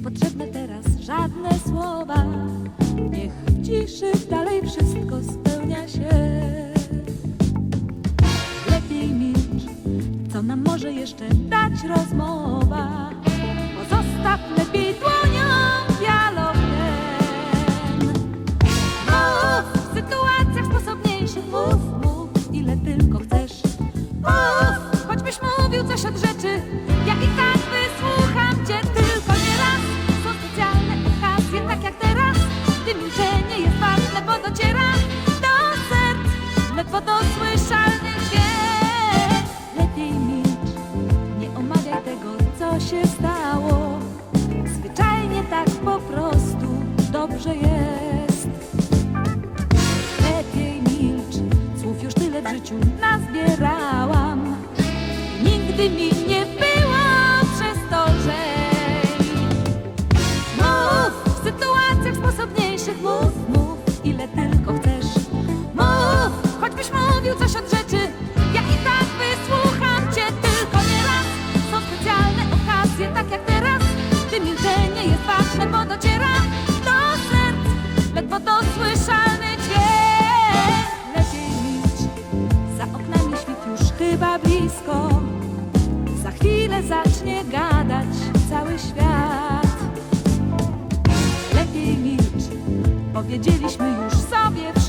Niepotrzebne teraz żadne słowa. Niech w ciszy dalej wszystko spełnia się. Lepiej milcz, co nam może jeszcze dać rozmowa. Pozostaw lepiej dłonią wiatr że jest. Lepiej milcz, słów już tyle w życiu nazbierałam. Nigdy mi chyba blisko. Za chwilę zacznie gadać cały świat. Lepiej milcz, powiedzieliśmy już sobie